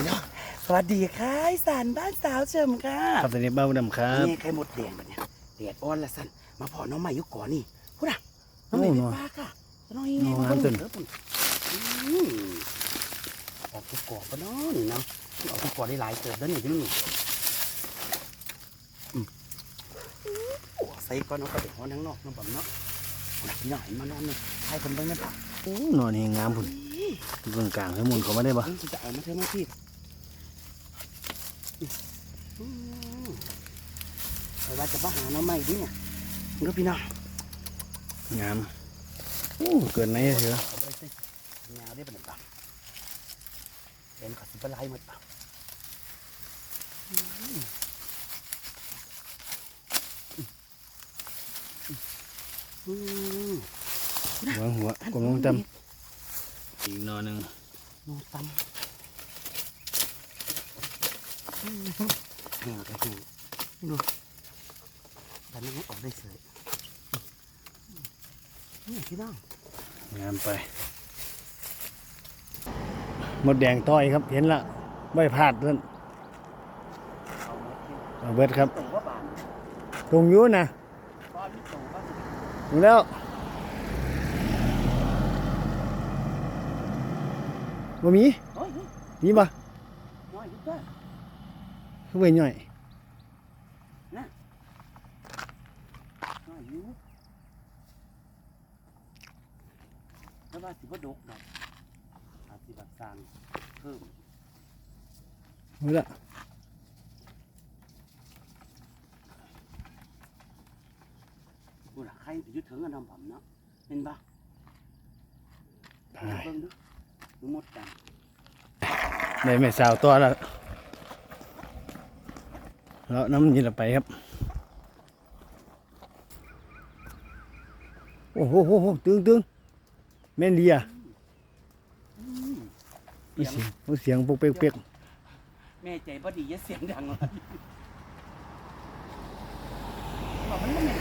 พี่น้องสวัสดีค่ะอีสานบ้านสาวเฉิมค่ะครับตอนนี้เบ้าดำครับนี่ไข่หมดแดงแบบเนี้ยแดดอ่อนละสันมาพอน้องใหม่อยุก่อนนี่พูดอะน้องใหม่โอ้เป็นเนาะป้าค่ะน้องยังไงน้องมาหาเบิ่งจนเถอะปุ่นอืมออกทุกกอกปะเนาะนี่เนาะออกทุกกอกได้หลายเติบแล้วนี่พี่นี่อืมโอ้ใส่ก้อนเนาะก็เด็กหัวทั้งนอกน้องผมเนาะนักพี่น้องเห็นมานอนเนี่ยให้คนเบิ่งนะปะโอ้นอนนี่งามพุ่นเบื้องกลางให้หมุนเขามาได้ปะเพิ่งจะเอามาเท่าน้าพี่ อืมแต่ว่าจะมาหาน้องใหม่ดิเนี่ยมึงก็พี่น้องงามโอ้เกินไหนเถอะเอาไปสิงาได้เป็นตับเป็นขอสิบไลหมดปะอืมอืมหัวหัวกลมลงจำอีกนอนหนึ่งนอนตำอืม แห้งก็แห้งดูแต่มันออกได้เสยนี่พี่น้องงามไป หมดแดงต้อยครับ เห็นละไม่พลาดเพื่อนเอานเอาเบิดครับ ตรงอยูนะก้อนที่ส่งแล้วบ่มีมีบ่ น้อยนิดเดียว คือเว้ยย่อยน้อยอยู่แล้วว่าสิว่าดกดอกอาจสิแบบสร้างเพิ่มดูละกูละใครจะยึดถึงกันทำผมเนาะเห็นปะไปเบิ่งดูดูหมดกันได้แม่สาวตัวแล้ว แล้วน้ำยินละไปครับ โอ้โหโหโหตึงตึงแม่นดีอะอืมมีเสียงมีเสียงปุ๊กเป๊กเป๊กแม่ใจพอดีอย่าเสียงดังเลยบอกมันไม่แม่น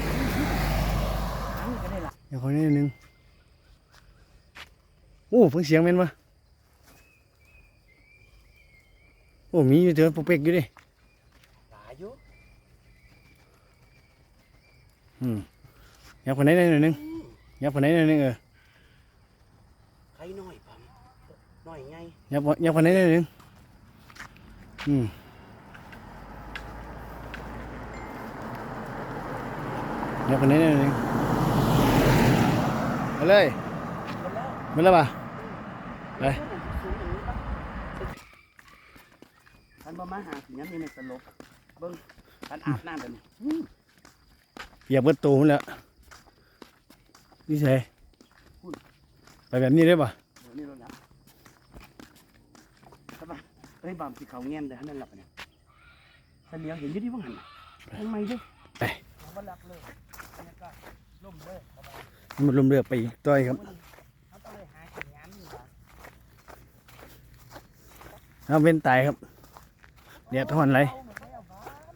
อันนี้ก็ได้ละเดี๋ยวขอนิดนึงโอ้เพิ่งเสียงแม่นปะโอ้มีอยู่เถอะปุ๊กเป๊กอยู่ดิ หลายอยู่ อืมยับคนไหนหน่อยหนึงอืมยับคนไหนหน่อยหนึงเออใครน้อยผมน้อยไงยับยับคนไหนหน่อยหนึงอืมยับคนไหนหน่อยหนึงเอาเลยหมดแล้วมาแล้วป่ะไปท่านบ่มาหาสิยังมีในตลกเบิ่งท่านอาบน้ำแบบนี้อืม เหยียบเบิดตูมันแล้วนี่ใช่ไปแบบนี้ได้ป่ะเดี๋ยวนี้เราแล้วใช่ปะเฮ้ยบามสิเขาเงี้ยนเดี๋ยวให้นั่นหลับเนี่ยถ้าเลี้ยวเห็นอยี่ที่ว่างหันน่ะทำไมด้วยไปเขาบ่หลับเลยบรรยากาศล่มเลยสบายมันลมเรือไปอีกต้อยครับเขาต้องเลยหากินน้ำนี่หว่าเอาเป็นตายครับเดี๋ยวทอนไร เอามาใช้เอาบ้าน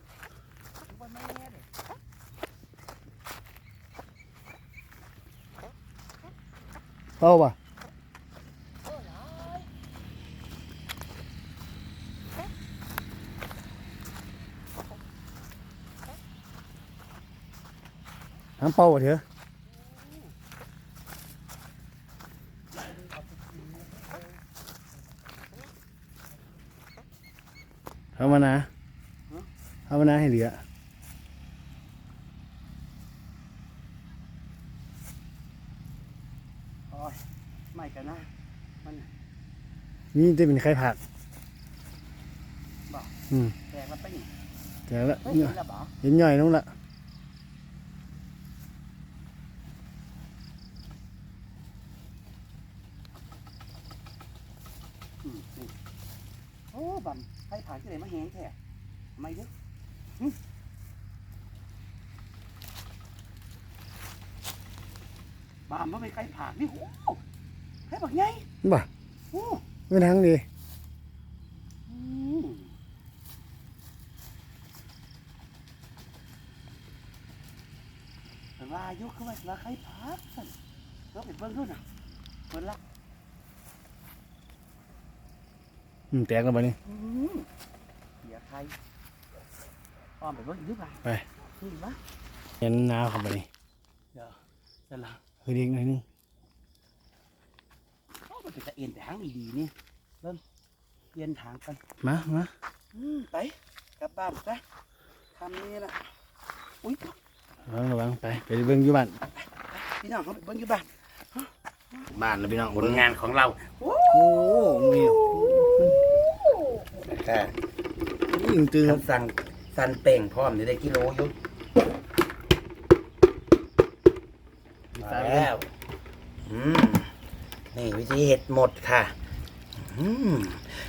ทุกคนไม่แน่เด้ เป้าป่ะน้ำเป้าเถอะเอามานะเอามานะให้เหลือยไม่กันนะมัน นี่จะเป็นไข่ผักบอกอืมแตกแล้วไปนี่แต่ละเฮ้ยเห็นแล้วบ่เห็นย่อยน้องละอืมนี่โอ้บันใครผ่านที่ไหนมาแหงแท้ทำไมเด้อหึบามมาเป็นใครผ่านนี่โอ้ใครบักไงบ่โอ้ ไม่ทั้งดีอืมแต่ว่าอายุคือว่าว่าใครพักสั่นเราไปเบิ่งดูน่ะเบิ่งละอืมแตกแล้วบัดนี้อืมเสียใครอ้อมไปเบิ่งอีกหรือเปล่าไปนี่วะเห็นหนาวครับบัดนี้เดี๋ยวสลังเฮ้ยอีกหน่อยหนึงโอ้ มันเป็นตะเอ็นทางดีๆนี่เริ่มเย็นทางกันมามาอืมไปกลับบ้านซะทำนี่ละอุ้ยระวังระวังไปไปเบิ่งอยู่บ้านพี่น้องเขาไปเบิ่งอยู่บ้านบ้านแล้วพี่น้องผลงานของเราโอ้มีค่ะยิงตึงคำสั่งสันเป่งพร้อมนี่ได้กิโลอยุมาแล้ว อืม นี่ วิธีเห็ดหมดค่ะ อืม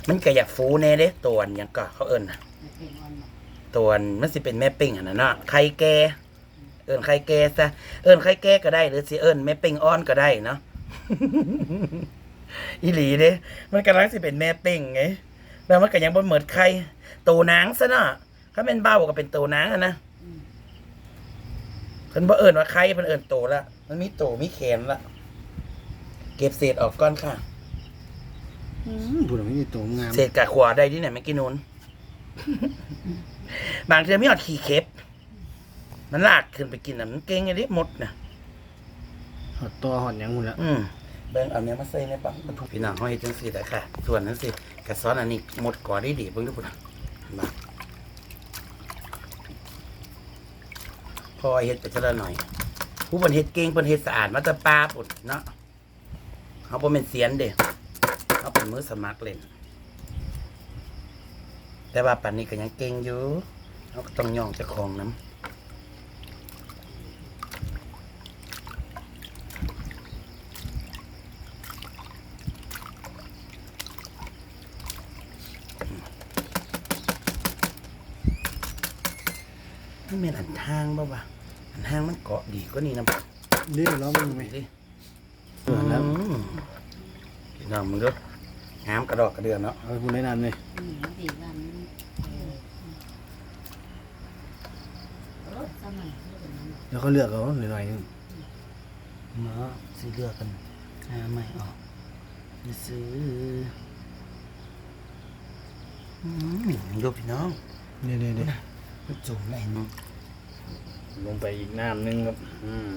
มันก็อยากฟูแน่เด้ตัวนหยังก็เขาเอิ้นะตัวนมันสิเป็นแม่ปิ้งอะนะเนาะไข่แก่เอิ้นไข่แก่ซะเอิ้นไข่แก่ก็ได้หรือสิเอิ้นแม่ปิ้งอ่อนก็ได้เนาะอีหลีเด้มันกำลังสิเป็นแม่ปิ้งไงแล้วมันก็ยังบ่เหมือนไข่ตัวนางซะเนาะถ้าเป็นเบ้าก็เป็นตัวนางอะนะเพิ่นบ่เอิ้นว่าไข่เพิ่นเอิ้นโตละมันมีโตมีแขนละ เก็บเศษออกก่อนค่ะอืมพูดถึงนี่ตัวงามเศษกะขวาได้ที่ไหนไม่กินนูนบางทีไม่เอาขี้เข็บ มันลากขึ้นไปกินน่ะมันเก่งไงดิหมดนะหอดตัวหอดหยังหมดละอืมเบิ่งเอาเนี้ยมาใส่ในปังพี่น้องเขาเฮ็ดจังซี่แหละค่ะ ส่วนนั้นสิกระซ้อนอันนี้หมดก่อนได้ดีเบิ่งดูพุ่นน่ะมาพอเฮ็ดไปเท่าละหน่อย ผู้เพิ่นเฮ็ดเก่งเพิ่นเฮ็ดสะอาดมาแต่ปลาพุ่นเนาะ เขาบ่แม่นเสียนเด้เขาเป็นมือสมัครเล่น แต่ว่าปันนี้ก็ยังเก่งอยู่เราก็ต้องย่องเจ้าของน้ำมันเป็นอันทางบ่วะอันทางมันเกาะดีก็นี่นะนี่ล้อมึงไหมดิเออแล้วอืม พี่น้องมึงดูงามกระดอกกระเดือนเนาะเอาไปพูดได้นานเลยอืมดีวันเออเออสมัยเรื่องนั้นแล้วก็เลือกเอาหน่อยๆนึงเนาะซื้อเลือกกันหาไม่ออกนี่ซื้ออืมดูพี่น้องเดี๋ยวเดี๋ยวเดี๋ยวมันจุ่มได้เห็นมั้งลงไปอีกน้ำหนึงครับ อืม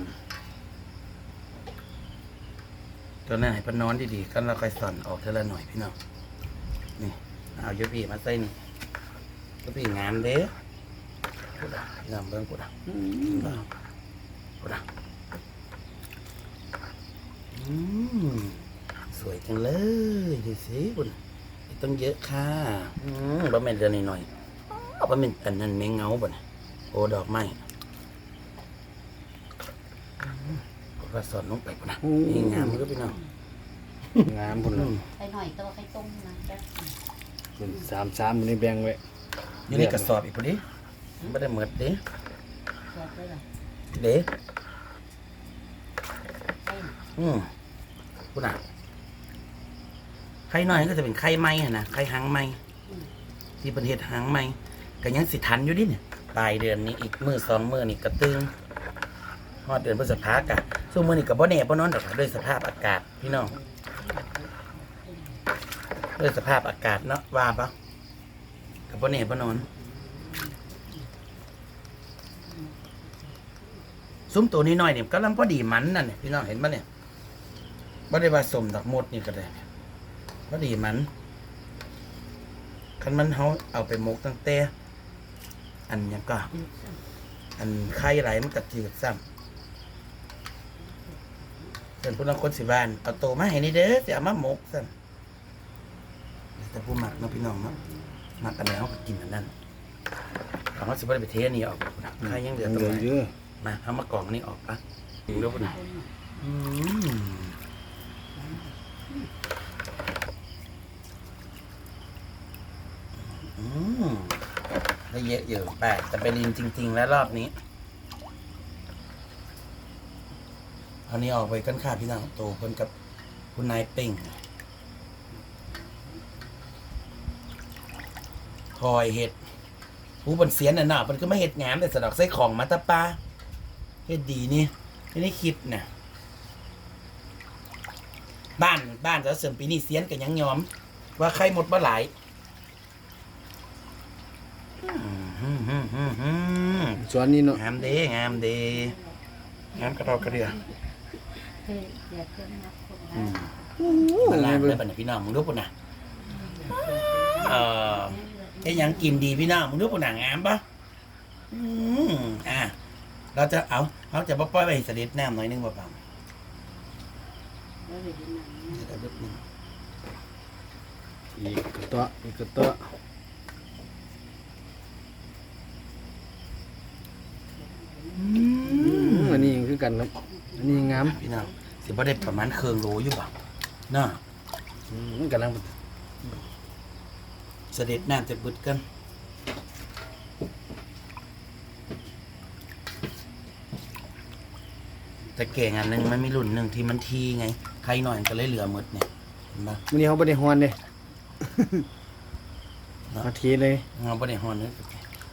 ตัวนั้นให้เพนนอนดีๆกันเราค่อยสอนออกเท่าละหน่อยพี่น้องนี่เอาเยอะพี่มาใส่นี่เยอะพี่งามเด้กูด่าพี่น้องเบิ้งกูด่ากูด่าอืมสวยจังเลยดูสิคุณต้องเยอะค่ะอืมบะเม็นเดือนหน่อยๆบะเม็นอันนั้นแมงเงาบ่นโอ้ดอกไม้อืม ก็สอนลงไปกูนะนี่งามมันก็พี่น้องงามพุ่นละไปหน่อยแตัวาใครต้มนะจ๊ะเป็นสามสามมันนี่แบ่งไว้อยู่ในกระสอบอีกพอดีไม่ได้เหมือดเด้ชอบเลยล่ะเด้เต้นอืมคุณอะไข่น้อยก็จะเป็นไข่ไม้อะนะไข่หางไม้ที่เป็นเห็ดหางไม้ก็ยังสิทันอยู่ดิเนี่ยปลายเดือนนี้อีกมือสองมือนี่กระตึง ฮอดเดือนพฤษภากะสู้มือนี่กับบ่แน่บ่นอนแต่ค่ะด้วยสภาพอากาศพี่น้องด้วยสภาพอากาศเนาะว่าปะกับบ่แน่บ่นอนซุ้มตัวนี้น้อยเนี่ยกำลังพอดีมันนั่นเนี่ยพี่น้องเห็นปะเนี่ยบ่ได้ว่าสมดอกมดนี่ก็ได้พอดีมันคันมันเขาเอาไปหมกตั้งแต่อันยังก็ อันไข่ไหลมันก็จืดซ้ำ นผู้นักคนสิบานเอาโตมาให้นี่เด้อจะเอามาหมกซ้ำแต่ผู้หมักเนาะพี่น้องเนาะหมักอันไหนเขาก็กินอันนั้นเอามาสิบ่ได้ไปเทอันนี้ออกนะไข่ยังเหลือตรงเยไหนอะเยอะมาเอามากล่องนี้ออกปะดูแล้วนะอืมอืมได้เยอะอยู่แปดแต่ไปลินจริง ๆ แล้วรอบนี้เอานี้ออกไปกันค่ะพี่น้องโตคนกับคุณนายเป่งคอยเห็ดผู้บนเสียนน่ะเนาะมันก็ไม่เห็ดงามแต่สะดอกไส้ของมาตะปาเฮ็ดดีนี่ไม่ได้คิดนะบ้านบ้านจะเสริมปีนี้เสียนกันยังยอม ว่าใครหมดบ่หลายอืมฮึ่มฮึ่มฮึ่มฮึ่มสวนนี้เนาะงามเด้งามเด้งามกระดอกกระเดือ เฮ้ยอย่าเพิ่มนักคนอืนะมมันลากได้ปะเนี่ยพี่น้องมึงดูปุ่นน่ะเออไอ้หยังกินดีพี่น้องมึงดูปุ่นน่ะงามปะอืมอะเราจะเอาเราจะบ่ปล่อยไปสลิดน้ำหน่อยนึงบ่ปังแล้วเดี๋ยวนั้นเดี๋ยวเดี๋ยวนิดนึงอีกกระตัวอีกกระตัว อื อื ม มอันนี้ คือกันครับอันนี้งามพี่น้องสิบ่ได้ประมาณเครื่องโลอยู่บ่เนาะอืมกำลังเสด็จน้ำจะบึดกันแต่เก่งอันหนึงมันมีรุ่นหนึ่งที่มันทีไง ใครหน่อยมันก็เลยเหลือหมดเนี่ยเห็นปะวันนี้เขาไม่ได้ฮอนเลยเนาะมาทีเลยเราไม่ได้ฮอนเลย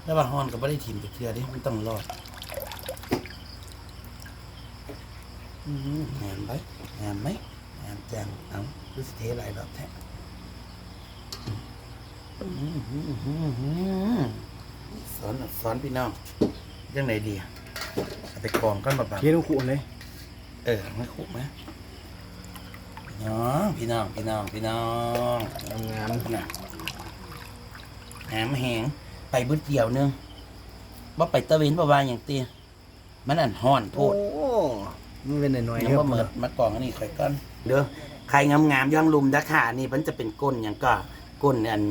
แล้วว่าฮอนก็ไม่ได้ทีมไปเชื่อดิมันต้องรอดอืม งามไหมงามไหมงามจังเอาดูสเทหลายรอบแท้สอนสอนพี่น้องยังไงดีอะเอาไปกองก้อนแบบเทียนขู่เลย เออไม่คุ้มไหมพี่น้องพี่น้องพี่น้องพี่น้องงามนะหามแหงไปบึดเดียวนึงว่าไปตะเวนประวาอย่างเตี้ยมันอันห่อนโพโอ้ด มันเป็นหน่อยๆยังว่าเหมิดมากล่องอันนี้ข่อยก้อนเด้อใครงามๆย่างลุมดะค่ะ นี่มันจะเป็นก้นอย่างก็ก้นอัน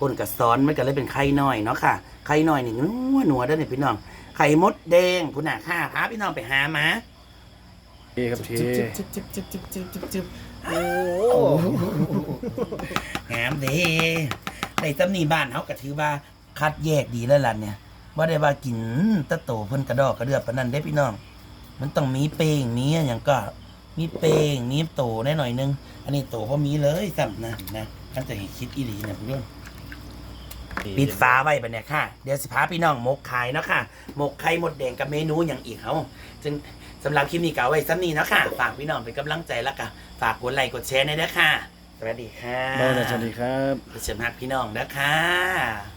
ก้นกับซ้อนมันก็เลยเป็นไข่น้อยเนาะค่ะไข่น้อยนี่นัวนัวๆเด้อเนี่ยพี่น้องไข่มดแดงคุณน่ะค่ะพาพี่น้องไปหามาเทครับเทจึ๊บจึ๊บจึ๊บจึ๊บจึ๊บจึ๊บจึ๊บโอ้งามเด้ในตำหนีบ้านเขาก็ถือว่าคัดแยกดีแล้วล่ะเนี่ยว่าได้ว่ากินตะโตเพิ่นกระดอกกระเดือบปานนั้นได้พี่น้อง มันต้องมีเป้งมีอหย่างก็ มีเป้งมีโตแน่หน่อยนึง อันนี้โตพอมีเลยสัมนะนะมันจะเห็นคิดอีหลีเนี่ยพี่น้องปิดฟ้าไว้ปะเนี่ยค่ะ เดี๋ยวสิพาพี่น้องหมกไข่เนาะค่ะหมกไข่มดแดงกับเมนูอย่างอีกเขาจึงสำหรับคลิปนี้ก็เอาไว้ซ้ำนี้เนาะค่ะ ฝากพี่น้องเป็นกำลังใจแล้วก็ฝากกดไลค์กดแชร์ในอยเด้อค่ะ สวัสดีค่ะเราสวัสดีครับเชิญพักพี่น้องนะคะ